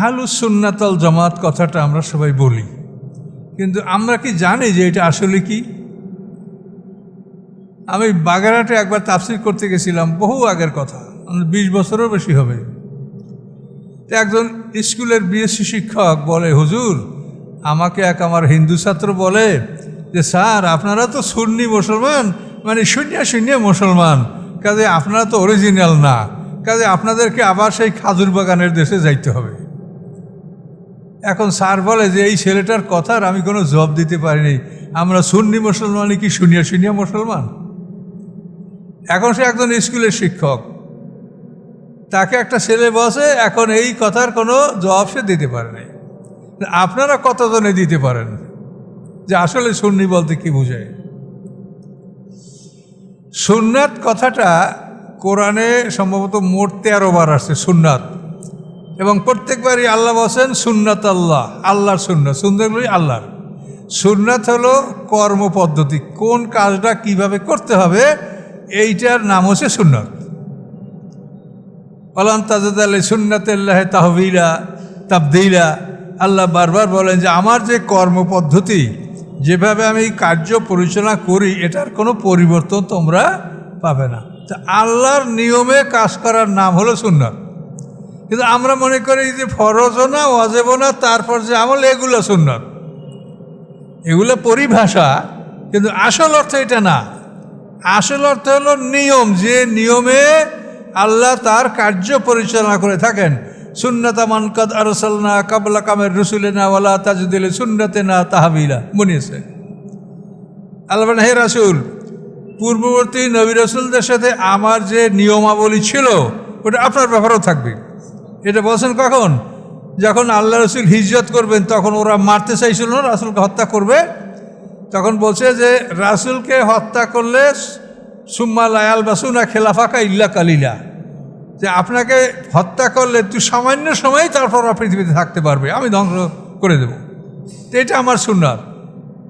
আহালুস সুন্নাতল জামাত কথাটা আমরা সবাই বলি। কিন্তু আমরা কি জানি যে এটা আসলে কি? আমি বাগেরহাটে একবার তাফসির করতে গেছিলাম, বহু আগের কথা বিশ বছরও বেশি হবে। একজন স্কুলের বিএসসি শিক্ষক বলে, হুজুর, আমাকে এক আমার হিন্দু ছাত্র বলে যে, স্যার, আপনারা তো সুন্নি মুসলমান মানে শূন্য শূন্য মুসলমান, কাজে আপনারা তো অরিজিনাল না, কাজে আপনাদেরকে আবার সেই খাজুর বাগানের দেশে যাইতে হবে। এখন স্যার বলে যে এই ছেলেটার কথার আমি কোনো জবাব দিতে পারিনি। আমরা সুন্নি মুসলমানই কি শুনিয়া শুনিয়া মুসলমান? এখন সে একজন স্কুলের শিক্ষক। তাকে একটা ছেলে বসে এখন এই কথার কোনো জবাব সে দিতে পারে নাই। আপনারা কতজনে দিতে পারেন? যে আসলে সুন্নি বলতে কি বোঝায়? সুন্নাত কথাটা কোরআনে সম্ভবত মোট তেরো বার আসছে, সুন্নাত। এবং প্রত্যেকবারই আল্লাহ বলছেন, সুন্নাত আল্লাহ, আল্লাহর সুন্নাত। সুন্দরগুলি আল্লাহর। সুন্নাত হলো কর্মপদ্ধতি কোন কাজটা কীভাবে করতে হবে, এইটার নাম হচ্ছে সুন্নাত। আলাম তাজাদ আল্লাহ সুন্নাতাল্লাহ তাহবিলা, তাবদিলা। আল্লাহ বারবার বলেন যে, আমার যে কর্মপদ্ধতি যেভাবে আমি কার্য পরিচালনা করি, এটার কোনো পরিবর্তন তোমরা পাবে না। তা আল্লাহর নিয়মে কাজ করার নাম হলো সুন্নাত। কিন্তু আমরা মনে করি যে ফরজও না অজেবও না, তারপর যে আমল, এগুলো সুন্নত। এগুলো পরিভাষা, কিন্তু আসল অর্থ এটা না। আসল অর্থ হলো নিয়ম, যে নিয়মে আল্লাহ তার কার্য পরিচালনা করে থাকেন। সুন্নতা মানকাদ আরসালনা কাবলা কামের রসুলেনা ওয়ালা তাজুদিল সুন্নতে না তাহাবিলা মনিয়েছে আল্লাহ হে রাসুল, পূর্ববর্তী নবী রসুলদের সাথে আমার যে নিয়মাবলী ছিল, ওটা আপনার ব্যাপারেও থাকবে। এটা বলছেন কখন? যখন আল্লাহ রসুল হিজরত করবেন, তখন ওরা মারতে চাইছিল না, রাসুলকে হত্যা করবে। তখন বলছে যে, রাসুলকে হত্যা করলে সুম্মা লায়াল বাসুনা খেলাফাকা ইল্লা কালিলা। যে আপনাকে হত্যা করলে তুই সামান্য সময় তারপর পৃথিবীতে থাকতে পারবে, আমি ধ্বংস করে দেব। তো এটা আমার সুন্নার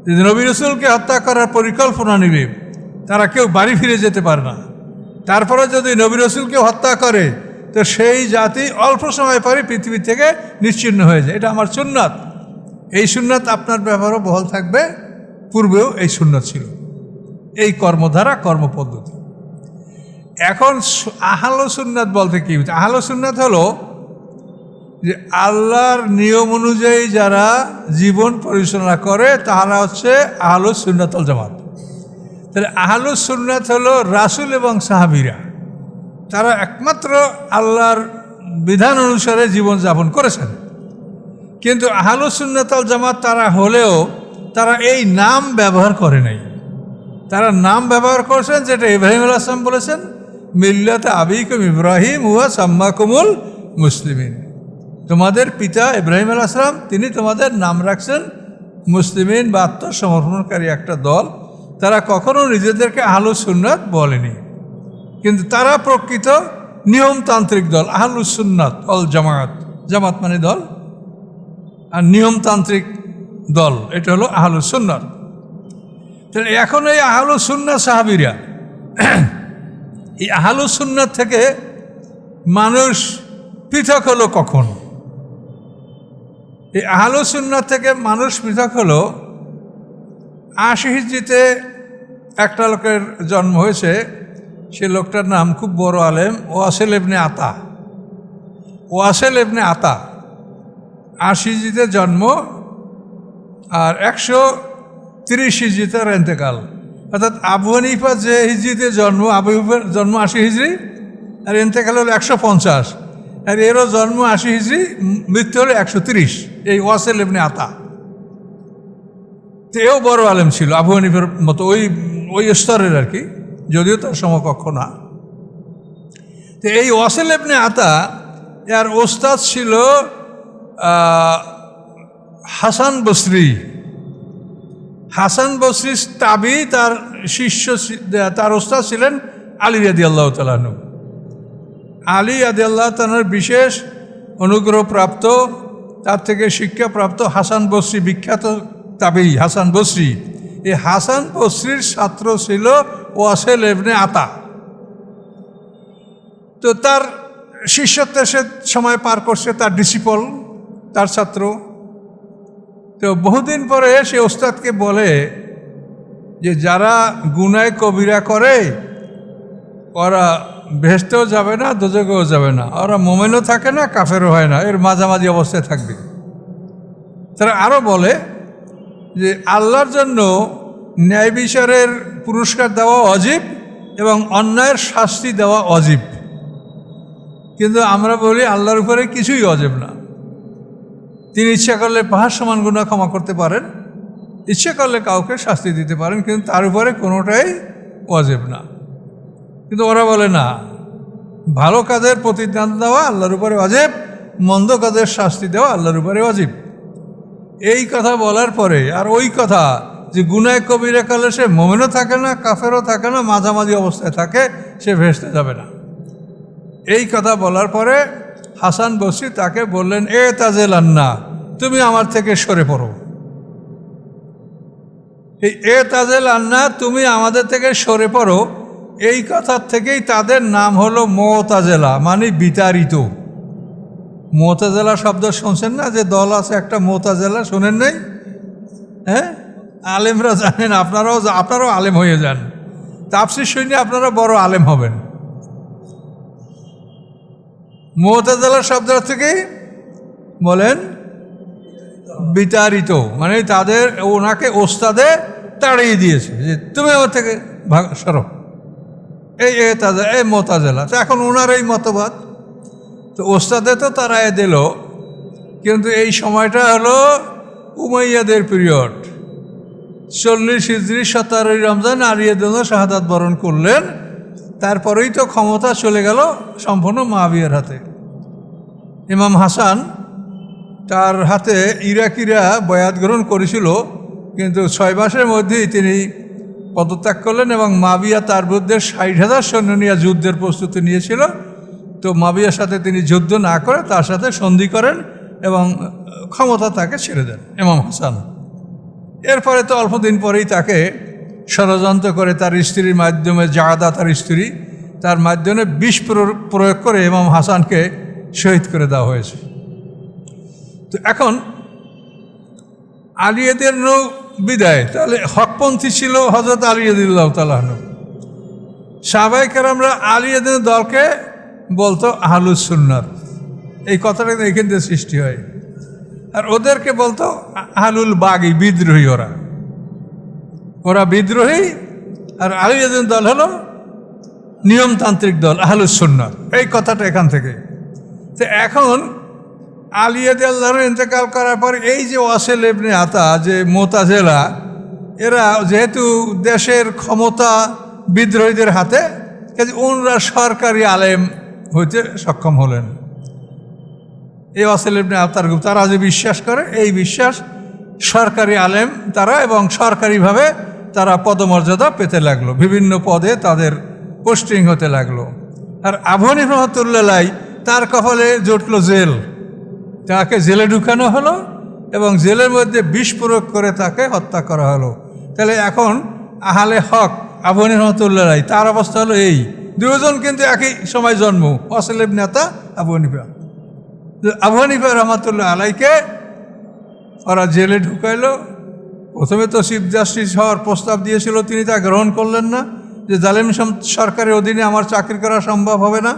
যদি নবী রসুলকে হত্যা করার পরিকল্পনা নেবে, তারা কেউ বাড়ি ফিরে যেতে পারে না। তারপরে যদি নবী রসুলকে হত্যা করে তো সেই জাতি অল্প সময় পরে পৃথিবী থেকে নিশ্চিন্ন হয়ে যায়। এটা আমার সুন্নাত। এই সুন্নাত আপনার ব্যবহারও বহল থাকবে। পূর্বেও এই সুন্নাত ছিল। এই কর্মধারা, কর্মপদ্ধতি। এখন আহালো সুন্নাত বলতে কি হচ্ছে? আহালো সুন্নাত হলো যে আল্লাহর নিয়ম অনুযায়ী যারা জীবন পরিচালনা করে, তারা হচ্ছে আহলো সুন্নাতল জামাত। তাহলে আহলো সুন্নাত হলো রাসুল এবং সাহাবিরা। তারা একমাত্র আল্লাহর বিধান অনুসারে জীবনযাপন করেছেন। কিন্তু আহলো সুন্নাতল জামাত তারা হলেও তারা এই নাম ব্যবহার করে নাই। তারা নাম ব্যবহার করেছেন যেটা ইব্রাহিম আসলাম বলেছেন, মিল্লাত আবিকুম ইব্রাহিম হুয়া সাম্মাকুমুল মুসলিমিন। তোমাদের পিতা ইব্রাহিম আল আসলাম তিনি তোমাদের নাম রাখছেন মুসলিমিন বা আত্মসমর্পণকারী একটা দল। তারা কখনো নিজেদেরকে আহলু সুন্নাত বলেনি। কিন্তু তারা প্রকৃত নিয়মতান্ত্রিক দল আহলু সুন্নাত, অল জামাত জামাত মানে দল? আর নিয়মতান্ত্রিক দল, এটা হলো আহলু সুন্নাত। তাহলে এখন এই আহলু সুন্নাত সাহাবিরা, এই আহলুসুন্নাত থেকে মানুষ পৃথক হলো কখন? এই আহলু সুন্নাত থেকে মানুষ পৃথক হলো আশি হিজড়িতে একটা লোকের জন্ম হয়েছে সে লোকটার নাম খুব বড় আলেম, ওয়াসেল এবনে আতা। ওয়াসেল এবনে আতা আশি হিজড়িতে জন্ম আর একশো তিরিশ হিজড়ি তার এন্তেকাল অর্থাৎ আবু হানিফা যে হিজড়িতে জন্ম, আবু জন্ম আশি হিজড়ি, আর এন্তেকাল হলো একশো পঞ্চাশ। আর এরও জন্ম আশি হিজড়ি, মৃত্যু হলো একশো তিরিশ, এই ওয়াসেল এমনি আতা। তো এও বড় আলেম ছিল আবু হানিফের মতো, ওই ওই স্তরের আর কি। যদিও তার সমকক্ষ না। তো এই ওয়াসেল এমনি আতা, এর ওস্তাদ ছিল হাসান বসরি। হাসান বসরি তাবি তার শিষ্য তার ওস্তাদ ছিলেন আলী রাদি আল্লাহ তালানু আলী আদি আল্লাহ তালার বিশেষ অনুগ্রহ প্রাপ্ত তার থেকে শিক্ষাপ্রাপ্ত হাসান বসরি, বিখ্যাত তাবি হাসান বসরি। এই হাসান বসরির ছাত্র ছিল ওয়াসেল এবনে আতা। তো তার শিষ্যত্বের সে সময় পার করছে তার ডিসিপল, তার ছাত্র। তো বহুদিন পরে সে ওস্তাদকে বলে যে, যারা গুনায় কবিরা করে, ওরা ভেস্তেও যাবে না দোজকেও যাবে না। ওরা মোমেনও থাকে না, কাফেরও হয় না। এর মাঝামাঝি অবস্থায় থাকবে। তারা আরও বলে যে, আল্লাহর জন্য ন্যায় বিচারের পুরস্কার দেওয়া অজীব এবং অন্যায়ের শাস্তি দেওয়া অজীব। কিন্তু আমরা বলি আল্লাহর উপরে কিছুই অজীব না। তিনি ইচ্ছা করলে পাহাড় সমান গুণা ক্ষমা করতে পারেন, ইচ্ছে করলে কাউকে শাস্তি দিতে পারেন, কিন্তু তার উপরে কোনোটাই অজেব না। কিন্তু ওরা বলে, না, ভালো কাজের প্রতিদান দেওয়া আল্লাহর উপরে অজেব, মন্দ কাজের শাস্তি দেওয়া আল্লাহর উপরে অজীব। এই কথা বলার পরে, আর ওই কথা যে গুনায় কবিরা কালে সে মোমেনও থাকে না, কাফেরও থাকে না, মাঝামাঝি অবস্থায় থাকে, সে ভেসতে যাবে না। এই কথা বলার পরে হাসান বসি তাকে বললেন, এ তাজেল আন্না তুমি আমার থেকে সরে পড়ো। এই এ তাজেল আন্না তুমি আমাদের থেকে সরে পড়ো। এই কথার থেকেই তাদের নাম হলো মোতাজেলা মানে বিতাড়িত। মোতাজেলা শব্দ শুনছেন না? যে দল আছে, একটা মোতাজেলা, শোনেন নাই? হ্যাঁ? আলেমরা জানেন, আপনারাও আপনারাও আলেম হয়ে যান। তাপসির শুনে আপনারা বড় আলেম হবেন। মোতাজেলা শব্দটা থেকেই বলেন, বিতাড়িত। মানে তাদের, ওনাকে ওস্তাদে তাড়িয়ে দিয়েছে যে, তুমি আমার থেকে সরো। এই এ তাজা এই মোতাজেলা তো এখন ওনার এই মতবাদ। তো ওস্তাদে তো তারা এ দিল, কিন্তু এই সময়টা হলো উমাইয়াদের পিরিয়ড। চল্লিশ হিজড়ি সতেরোই রমজান আরিয়াদুল শাহাদাত বরণ করলেন। তারপরেই তো ক্ষমতা চলে গেল সম্পূর্ণ মাবিয়ার হাতে। ইমাম হাসান তার হাতে ইরাকিরা বয়াত গ্রহণ করেছিল, কিন্তু ছয় মাসের মধ্যেই তিনি পদত্যাগ করলেন এবং মাবিয়া তার বিরুদ্ধে ষাট হাজার সৈন্য নিয়ে যুদ্ধের প্রস্তুতি নিয়েছিল। তো মাবিয়ার সাথে তিনি যুদ্ধ না করে তার সাথে সন্ধি করেন এবং ক্ষমতা তাকে ছেড়ে দেন, ইমাম হাসান। এরপরে তো অল্প দিন পরেই তাকে ষড়যন্ত্র করে তার স্ত্রীর মাধ্যমে জাহাদা তার স্ত্রী, তার মাধ্যমে বিষ প্রয়োগ করে ইমাম হাসানকে শহীদ করে দেওয়া হয়েছে। তো এখন আলিয়াদের নৌ বিদায়, তাহলে হকপন্থী ছিল হজরত আলিয়াদুল্লাহ তালাহন সাবাইকার আমরা আলিয়াদের দলকে বলতো আহলুস সুন্নাত। এই কথাটা এখান থেকে সৃষ্টি হয়। আর ওদেরকে বলতো, আহলুল বাগি, বিদ্রোহী ওরা। ওরা বিদ্রোহী আর আলিয়াদের দল হলো নিয়মতান্ত্রিক দল, আহলুস সুন্নাত। এই কথাটা এখান থেকে। তো এখন আলিয়াদ আল্লাহর ইন্তেকাল করার পর এই যে ওয়াসেল ইবনে আতা, যে মোতাজেলা, এরা যেহেতু দেশের ক্ষমতা বিদ্রোহীদের হাতে, কাজে ওনরা সরকারি আলেম হইতে সক্ষম হলেন। এই ওয়াসেল ইবনে আতার গ্রুপ তারা যে বিশ্বাস করে, এই বিশ্বাস সরকারি আলেম তারা এবং সরকারিভাবে তারা পদমর্যাদা পেতে লাগল। বিভিন্ন পদে তাদের পোস্টিং হতে লাগল। আর আবহানী রহমতুল্লাহ তার কপালে জুটলো জেল। তাকে জেলে ঢুকানো হলো এবং জেলের মধ্যে বিষ প্রয়োগ করে তাকে হত্যা করা হলো। তাহলে এখন আহালে হক আবহানী রহমতুল্লাহ তার অবস্থা হলো এই। দুজন কিন্তু একই সময় জন্ম অসলেব নেতা আবু হানিফা। আবু হানিফা রহমতুল্লাহ আলাইকে ওরা জেলে ঢুকাইলো। প্রথমে তো চিফ জাস্টিস হওয়ার প্রস্তাব দিয়েছিল, তিনি তা গ্রহণ করলেন না যে জালেম সরকারের অধীনে আমার চাকরি করা সম্ভব হবে না।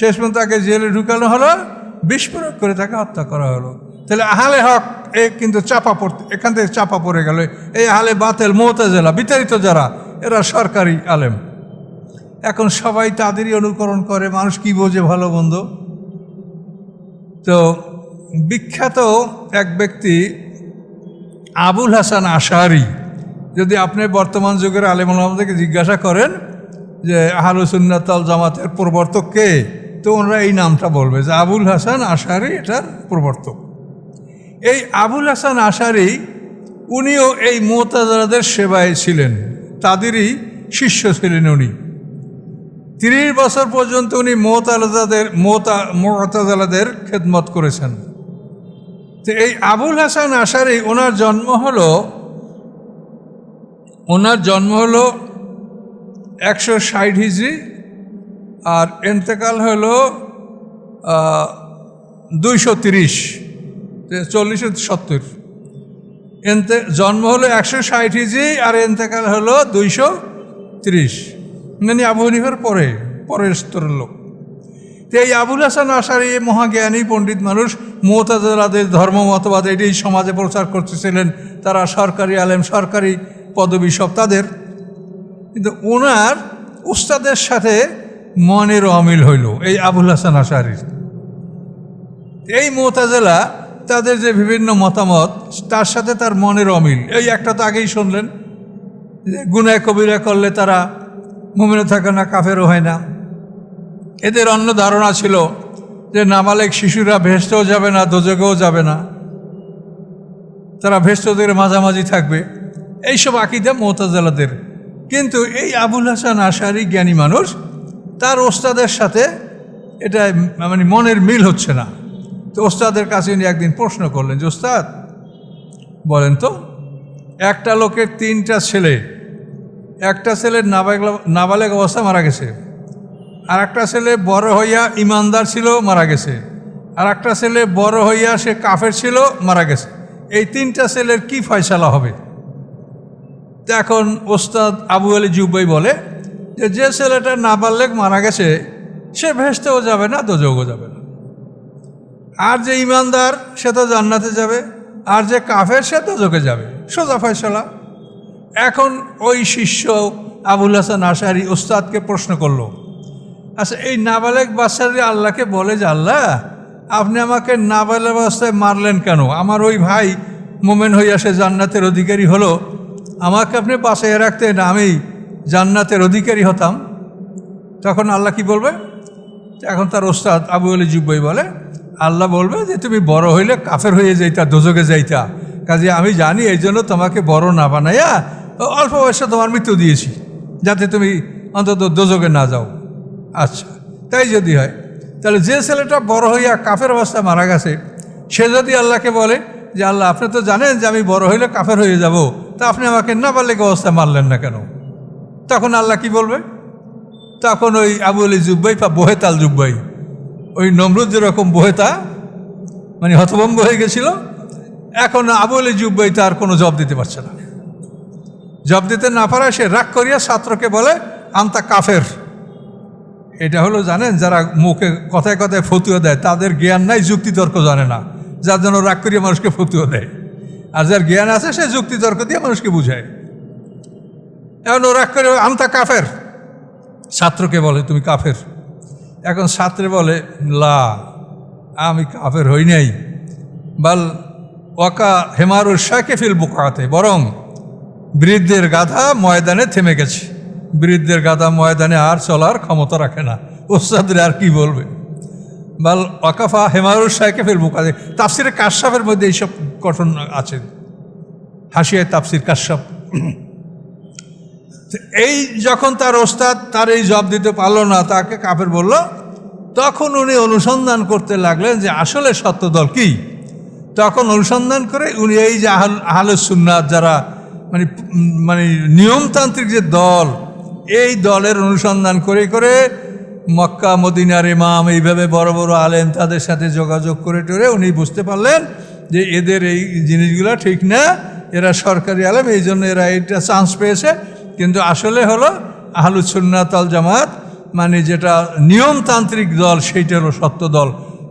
শেষ পর্যন্ত তাকে জেলে ঢুকানো হলো প্রয়োগ করে তাকে হত্যা করা হলো। তাহলে আহালে হক এ কিন্তু চাপা পড়তে এখান থেকে চাপা পড়ে গেল। এই আহালে বাতেল, মোতাজেলা, বিতাড়িত যারা, এরা সরকারি আলেম। এখন সবাই তাদেরই অনুকরণ করে, মানুষ কি বোঝে ভালো মন্দ তো বিখ্যাত এক ব্যক্তি আবুল হাসান আশারি, যদি আপনি বর্তমান যুগের আলেম আলমদেরকে জিজ্ঞাসা করেন যে আহলুসুন্নাতাল জামাতের প্রবর্তক কে, তো ওনারা এই নামটা বলবে যে আবুল হাসান আশারি এটার প্রবর্তক। এই আবুল হাসান আশারি, উনিও এই মোতাজারাদের সেবায় ছিলেন, তাদেরই শিষ্য ছিলেন উনি। তিরিশ বছর পর্যন্ত উনি মোতালাদের মোতা মোতাজালাদের খেদমত করেছেন। তো এই আবুল হাসান আশারি, ওনার জন্ম হলো, ওনার জন্ম হলো একশো ষাট হিজড়ি, আর এন্তেকাল হলো দুইশো তিরিশ চল্লিশে সত্তর। এনতে, জন্ম হলো একশো ষাট ইজি আর এন্তেকাল হলো দুইশো তিরিশ। মানে আবু হানিফার পরে, পরের স্তরের লোক। তো এই আবুল হাসান আশারি মহাজ্ঞানী পণ্ডিত মানুষ মোতাজাদের ধর্ম, মতবাদ এটি সমাজে প্রচার করতেছিলেন, তারা সরকারি আলেম, সরকারি পদবী সব তাদের। কিন্তু ওনার উস্তাদের সাথে মনের অমিল হইল এই আবুল হাসান আশারির। এই মোতাজেলা তাদের যে বিভিন্ন মতামত, তার সাথে তার মনের অমিল এই একটা তো আগেই শুনলেন, যে গুনায় কবিরা করলে তারা মুমিনে থাকে না, কাফেরও হয় না। এদের অন্য ধারণা ছিল যে নাবালেক শিশুরা ভেস্তেও যাবে না দোজগেও যাবে না। তারা ভেস্টদের মাঝামাঝি থাকবে। এইসব আকিদা মোতাজালাদের কিন্তু এই আবুল হাসান আশারি জ্ঞানী মানুষ, তার ওস্তাদের সাথে এটা মানে মনের মিল হচ্ছে না। তো ওস্তাদের কাছে উনি একদিন প্রশ্ন করলেন, যে, ওস্তাদ, বলেন তো, একটা লোকের তিনটা ছেলে একটা ছেলের নাবালেগ অবস্থা মারা গেছে। আর একটা ছেলে বড় হইয়া ইমানদার ছিল, মারা গেছে। আর একটা ছেলে বড় হইয়া সে কাফের ছিল, মারা গেছে। এই তিনটা ছেলের কি ফয়সালা হবে? তো এখন ওস্তাদ আবু আলী জুব্বাই বলে যে যে ছেলেটা নাবালেগ মারা গেছে, সে ভেসতেও যাবে না, দোজগও যাবে না। আর যে ইমানদার, সে তো জান্নাতে যাবে। আর যে কাফের, সে দোজকে যাবে। সোজা ফয়সলা। এখন ওই শিষ্য আবুল হাসান আশারি ওস্তাদকে প্রশ্ন করল আচ্ছা এই নাবালেক বাচ্চারে আল্লাহকে বলে যে, আল্লাহ, আপনি আমাকে নাবালেক অবস্থায় মারলেন কেন? আমার ওই ভাই মোমেন হইয়া সে জান্নাতের অধিকারী হলো। আমাকে আপনি বাসায় রাখতেন, আমি জান্নাতের অধিকারী হতাম। তখন আল্লাহ কি বলবে? এখন তার ওস্তাদ আবু আলী জুব্বই বলে, আল্লাহ বলবে যে, তুমি বড় হইলে কাফের হয়ে যাইতা দোজকে যাইতা। কাজে আমি জানি এই জন্য তোমাকে বড় না বানাইয়া অল্প বয়সে তোমার মৃত্যু দিয়েছি, যাতে তুমি অন্তত দোজকে না যাও। আচ্ছা তাই যদি হয়, তাহলে যে ছেলেটা বড় হইয়া কাফের অবস্থায় মারা গেছে, সে যদি আল্লাহকে বলে যে, আল্লাহ, আপনি তো জানেন যে আমি বড় হইলে কাফের হয়ে যাব, তা আপনি আমাকে না পারলে অবস্থায় মারলেন না কেন? তখন আল্লাহ কি বলবে? তখন ওই আবু আলী জুব্বাই বা বহেতাল জুব্বাই, ওই নমরুদ যেরকম বহেতা মানে হতভম্ব হয়ে গেছিল, এখন আবু আলী জুব্বাই তার কোনো জব দিতে পারছে না। জব দিতে না পারায় সে রাগ করিয়া ছাত্রকে বলে আমতা কাফের। এটা হলো জানেন, যারা মুখে কথায় কথায় ফতুয়া দেয়, তাদের জ্ঞান নাই, যুক্তিতর্ক জানে না। যার জন্য রাগ করিয়া মানুষকে ফতুয়া দেয়। আর যার জ্ঞান আছে, সে যুক্তিতর্ক দিয়ে মানুষকে বুঝায়। এখন ও রাগ করে আমতা কাফের? ছাত্রকে বলে, তুমি কাফের? এখন ছাত্রে বলে, লা, আমি কাফের হই নাই। বাল ওয়াকা হেমারুর শাকে ফিল বোকাতে, বরং বৃদ্ধের গাধা ময়দানে থেমে গেছে। বৃদ্ধের গাধা ময়দানে আর চলার ক্ষমতা রাখে না। ওস্তাদের আর কি বলবে? বাল, ওয়াকাফা হেমারুর শাকে ফিল বোকাতে তাফসিরে কাশ্যাপের মধ্যে এইসব গঠন আছে। হাসিয়ায় তাফসির কাশ্যাপ এই যখন তার ওস্তাদ তার এই জব দিতে পারল না, তাকে কাপের বলল, তখন উনি অনুসন্ধান করতে লাগলেন যে আসলে সত্য দল কি? তখন অনুসন্ধান করে উনি এই যে আহল আহলে সুন্নাত যারা মানে মানে নিয়মতান্ত্রিক যে দল, এই দলের অনুসন্ধান করে করে মক্কা, মদিনার ইমাম এইভাবে বড় বড় আলেন তাদের সাথে যোগাযোগ করে, টরে উনি বুঝতে পারলেন যে এদের এই জিনিসগুলো ঠিক না, এরা সরকারি আলেম, এই জন্য এরা এইটা চান্স পেয়েছে। কিন্তু আসলে হলো আহলুসুন্নাতল জামাত মানে যেটা নিয়মতান্ত্রিক দল সেইটারও সত্য দল।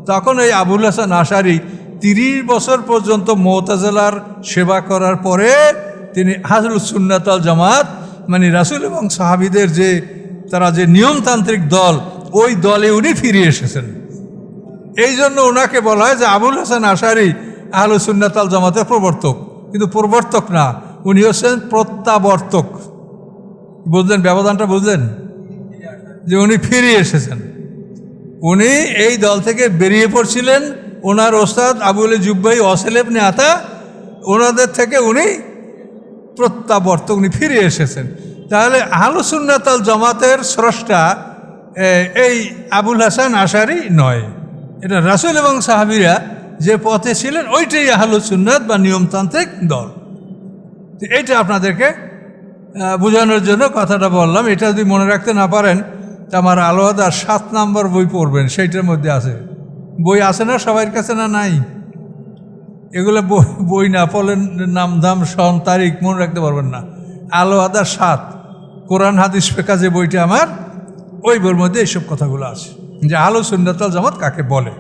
তখন এই আবুল হাসান আশারি তিরিশ বছর পর্যন্ত মোতাজেলার সেবা করার পরে তিনি আহলুসুন্নাতল জামাত মানে রাসুল এবং সাহাবিদের যে, তারা যে নিয়মতান্ত্রিক দল, ওই দলে উনি ফিরে এসেছেন। এই জন্য ওনাকে বলা হয় যে আবুল হাসান আশারি আহলুসুন্নাতাল জামাতের প্রবর্তক। কিন্তু প্রবর্তক না, উনি হচ্ছেন প্রত্যাবর্তক। বুঝলেন ব্যবধানটা, বুঝলেন? যে উনি ফিরে এসেছেন। উনি এই দল থেকে বেরিয়ে পড়ছিলেন। ওনার ওস্তাদ আবুল জুব্বাই অসেলেব নেতা ওনাদের থেকে উনি প্রত্যাবর্তক উনি ফিরে এসেছেন। তাহলে আহলুসুন্নাতাল জামাতের স্রষ্টা এই আবুল হাসান আশারি নয়। এটা রাসুল এবং সাহাবিরা যে পথে ছিলেন, ওইটাই আহলুসুন্নাত বা নিয়মতান্ত্রিক দল। এইটা আপনাদেরকে বোঝানোর জন্য কথাটা বললাম। এটা যদি মনে রাখতে না পারেন তা আমার আলাদা সাত নাম্বার বই পড়বেন, সেইটার মধ্যে আছে। বই আছে না সবার কাছে না নাই? এগুলো বই না পড়লেন নাম ধাম সন, তারিখ, মনে রাখতে পারবেন না। আলো আদার সাত। কোরআন, হাদিস যে বইটা আমার, ওই বইয়ের মধ্যে এইসব কথাগুলো আছে। যে আলো সুন্নাতাল জামাত কাকে বলে?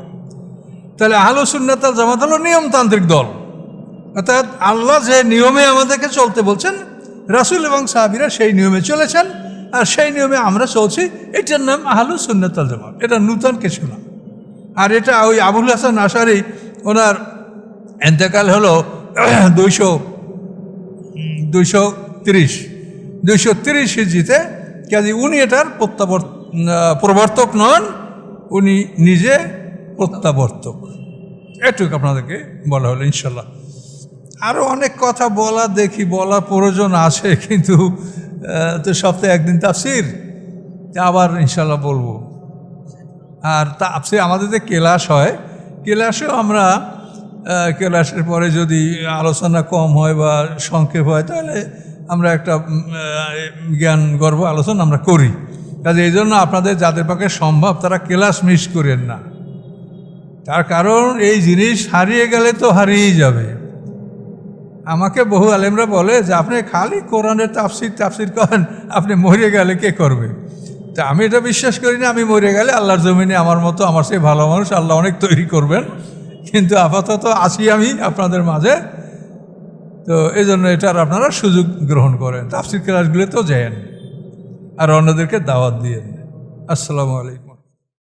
তাহলে আলো সুন্নাতাল জামাত হলো নিয়মতান্ত্রিক দল। অর্থাৎ আল্লাহ যে নিয়মে আমাদেরকে চলতে বলছেন, রাসুল এবং সাহাবিরা সেই নিয়মে চলেছেন, আর সেই নিয়মে আমরা চলছি। এটার নাম আহলু সুন্নাতাল জামাত। এটা নূতন কিছু না। আর এটা ওই আবুল হাসান আশারি ওনার এন্তেকাল হলো, দুইশো দুইশো তিরিশ। দুইশো তিরিশ হিজিতে কাজে উনি এটার প্রত্যাবর্ত প্রবর্তক নন, উনি নিজে প্রত্যাবর্তক। এটুকু আপনাদেরকে বলা হলো, ইনশাল্লাহ। আরও অনেক কথা বলা, দেখি বলা প্রয়োজন আছে, কিন্তু তো সপ্তাহে একদিন তাফসির। আবার ইনশাল্লাহ বলব। আর তাপসে আমাদের যে কেলাস হয়, কেলাসেও আমরা কেলাসের পরে যদি আলোচনা কম হয় বা সংক্ষেপ হয়, তাহলে আমরা একটা জ্ঞান, গর্ব আলোচনা আমরা করি। কাজে এই জন্য আপনাদের যাদের পক্ষে সম্ভব, তারা ক্লাস মিস করেন না। তার কারণ, এই জিনিস হারিয়ে গেলে তো হারিয়েই যাবে। আমাকে বহু আলেমরা বলে যে, আপনি খালি কোরআনের তাফসির তাফসির করেন, আপনি মরে গেলে কে করবে? তা আমি এটা বিশ্বাস করি না, আমি মরে গেলে আল্লাহর জমিনে আমার মতো, আমার সেই ভালো মানুষ আল্লাহ অনেক তৈরি করবেন। কিন্তু আপাতত আছি আমি আপনাদের মাঝে। তো এই জন্য এটার আপনারা সুযোগ গ্রহণ করেন। তাফসির ক্লাসগুলোতেও যায়েন আর অন্যদেরকে দাওয়াত দিয়েন। আসসালামু আলাইকুম।